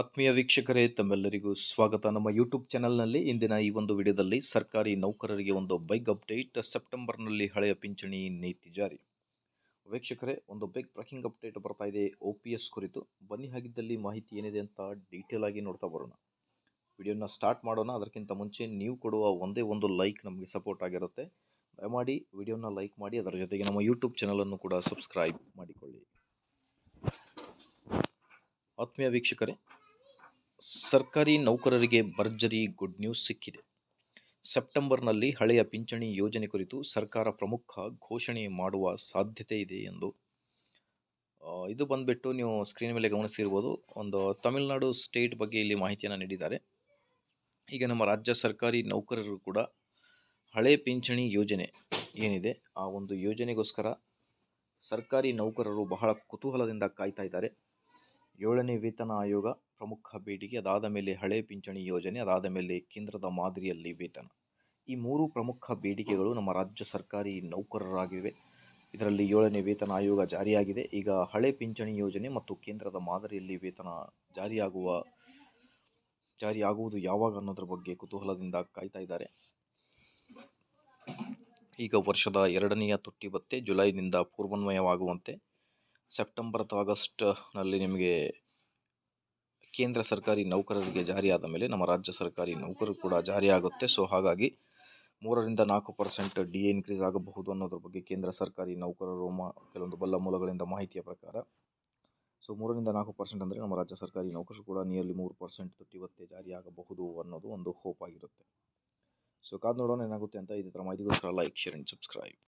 ಆತ್ಮೀಯ ವೀಕ್ಷಕರೇ, ತಮ್ಮೆಲ್ಲರಿಗೂ ಸ್ವಾಗತ. ನಮ್ಮ ಯೂಟ್ಯೂಬ್ ಚಾನಲ್ನಲ್ಲಿ ಇಂದಿನ ಈ ಒಂದು ವಿಡಿಯೋದಲ್ಲಿ ಸರ್ಕಾರಿ ನೌಕರರಿಗೆ ಒಂದು ಬೈಕ್ ಅಪ್ಡೇಟ್ ಸೆಪ್ಟೆಂಬರ್ನಲ್ಲಿ ಹಳೆಯ ಪಿಂಚಣಿ ನೀತಿ ಜಾರಿ. ವೀಕ್ಷಕರೇ, ಒಂದು ಬೈಕ್ ಬ್ರೇಕಿಂಗ್ ಅಪ್ಡೇಟ್ ಬರ್ತಾ ಇದೆ ಒ ಪಿ ಎಸ್ ಕುರಿತು. ಬನ್ನಿ, ಹಾಗಿದ್ದಲ್ಲಿ ಮಾಹಿತಿ ಏನಿದೆ ಅಂತ ಡೀಟೇಲ್ ಆಗಿ ನೋಡ್ತಾ ಬರೋಣ. ವಿಡಿಯೋನ ಸ್ಟಾರ್ಟ್ ಮಾಡೋಣ. ಅದಕ್ಕಿಂತ ಮುಂಚೆ ನೀವು ಕೊಡುವ ಒಂದೇ ಒಂದು ಲೈಕ್ ನಮಗೆ ಸಪೋರ್ಟ್ ಆಗಿರುತ್ತೆ. ದಯಮಾಡಿ ವಿಡಿಯೋನ ಲೈಕ್ ಮಾಡಿ, ಅದರ ಜೊತೆಗೆ ನಮ್ಮ ಯೂಟ್ಯೂಬ್ ಚಾನಲನ್ನು ಕೂಡ ಸಬ್ಸ್ಕ್ರೈಬ್ ಮಾಡಿಕೊಳ್ಳಿ. ಆತ್ಮೀಯ ವೀಕ್ಷಕರೇ ಸರ್ಕಾರಿ ನೌಕರರಿಗೆ ಭರ್ಜರಿ ಗುಡ್ ನ್ಯೂಸ್ ಸಿಕ್ಕಿದೆ. ಸೆಪ್ಟೆಂಬರ್ನಲ್ಲಿ ಹಳೆಯ ಪಿಂಚಣಿ ಯೋಜನೆ ಕುರಿತು ಸರ್ಕಾರ ಪ್ರಮುಖ ಘೋಷಣೆ ಮಾಡುವ ಸಾಧ್ಯತೆ ಇದೆ ಎಂದು ಇದು ಬಂದ್ಬಿಟ್ಟು ನೀವು ಸ್ಕ್ರೀನ್ ಮೇಲೆ ಗಮನಿಸಿರ್ಬೋದು. ಒಂದು ತಮಿಳುನಾಡು ಸ್ಟೇಟ್ ಬಗ್ಗೆ ಇಲ್ಲಿ ಮಾಹಿತಿಯನ್ನು ನೀಡಿದ್ದಾರೆ. ಈಗ ನಮ್ಮ ರಾಜ್ಯ ಸರ್ಕಾರಿ ನೌಕರರು ಕೂಡ ಹಳೆ ಪಿಂಚಣಿ ಯೋಜನೆ ಏನಿದೆ, ಆ ಒಂದು ಯೋಜನೆಗೋಸ್ಕರ ಸರ್ಕಾರಿ ನೌಕರರು ಬಹಳ ಕುತೂಹಲದಿಂದ ಕಾಯ್ತಾ ಇದ್ದಾರೆ. ಏಳನೇ ವೇತನ ಆಯೋಗ ಪ್ರಮುಖ ಬೇಡಿಕೆ, ಅದಾದ ಮೇಲೆ ಹಳೆ ಪಿಂಚಣಿ ಯೋಜನೆ, ಅದಾದ ಮೇಲೆ ಕೇಂದ್ರದ ಮಾದರಿಯಲ್ಲಿ ವೇತನ. ಈ ಮೂರು ಪ್ರಮುಖ ಬೇಡಿಕೆಗಳು ನಮ್ಮ ರಾಜ್ಯ ಸರ್ಕಾರಿ ನೌಕರರಾಗಿವೆ. ಇದರಲ್ಲಿ ಏಳನೇ ವೇತನ ಆಯೋಗ ಜಾರಿಯಾಗಿದೆ. ಈಗ ಹಳೆ ಪಿಂಚಣಿ ಯೋಜನೆ ಮತ್ತು ಕೇಂದ್ರದ ಮಾದರಿಯಲ್ಲಿ ವೇತನ ಜಾರಿಯಾಗುವ, ಜಾರಿಯಾಗುವುದು ಯಾವಾಗ ಅನ್ನೋದ್ರ ಬಗ್ಗೆ ಕುತೂಹಲದಿಂದ ಕಾಯ್ತಾ ಇದ್ದಾರೆ. ಈಗ ವರ್ಷದ ಎರಡನೆಯ ತುಟ್ಟಿ ಭತ್ತೆ ಜುಲೈನಿಂದ ಪೂರ್ವನ್ವಯವಾಗುವಂತೆ ಸೆಪ್ಟೆಂಬರ್ ಅಥವಾ ಆಗಸ್ಟ್ನಲ್ಲಿ ನಿಮಗೆ ಕೇಂದ್ರ ಸರ್ಕಾರಿ ನೌಕರರಿಗೆ ಜಾರಿಯಾದ ಮೇಲೆ ನಮ್ಮ ರಾಜ್ಯ ಸರ್ಕಾರಿ ನೌಕರರು ಕೂಡ ಜಾರಿಯಾಗುತ್ತೆ. ಸೊ, ಹಾಗಾಗಿ ಮೂರರಿಂದ ನಾಲ್ಕು ಪರ್ಸೆಂಟ್ ಡಿ ಎ ಇನ್ಕ್ರೀಸ್ ಆಗಬಹುದು ಅನ್ನೋದ್ರ ಬಗ್ಗೆ ಕೇಂದ್ರ ಸರ್ಕಾರಿ ನೌಕರರು ಕೆಲವೊಂದು ಬಲ್ಲ ಮೂಲಗಳಿಂದ ಮಾಹಿತಿಯ ಪ್ರಕಾರ. ಸೊ, ಮೂರರಿಂದ ನಾಲ್ಕು ಪರ್ಸೆಂಟ್ ಅಂದರೆ ನಮ್ಮ ರಾಜ್ಯ ಸರ್ಕಾರಿ ನೌಕರರು ಕೂಡ ನಿಯರ್ಲಿ ಮೂರು ಪರ್ಸೆಂಟ್ ತುಟ್ಟಿ ಜಾರಿ ಜಾರಿಯಾಗಬಹುದು ಅನ್ನೋದು ಒಂದು ಹೋಪ್ ಆಗಿರುತ್ತೆ. ಸೊ, ಕಾದು ನೋಡೋಣ ಏನಾಗುತ್ತೆ ಅಂತ ಇದೇ ಥರ ಮಾಹಿತಿಗೋಸ್ಕರ ಲೈಕ್ ಶೇರ್ ಆ್ಯಂಡ್ ಸಬ್ಸ್ಕ್ರೈಬ್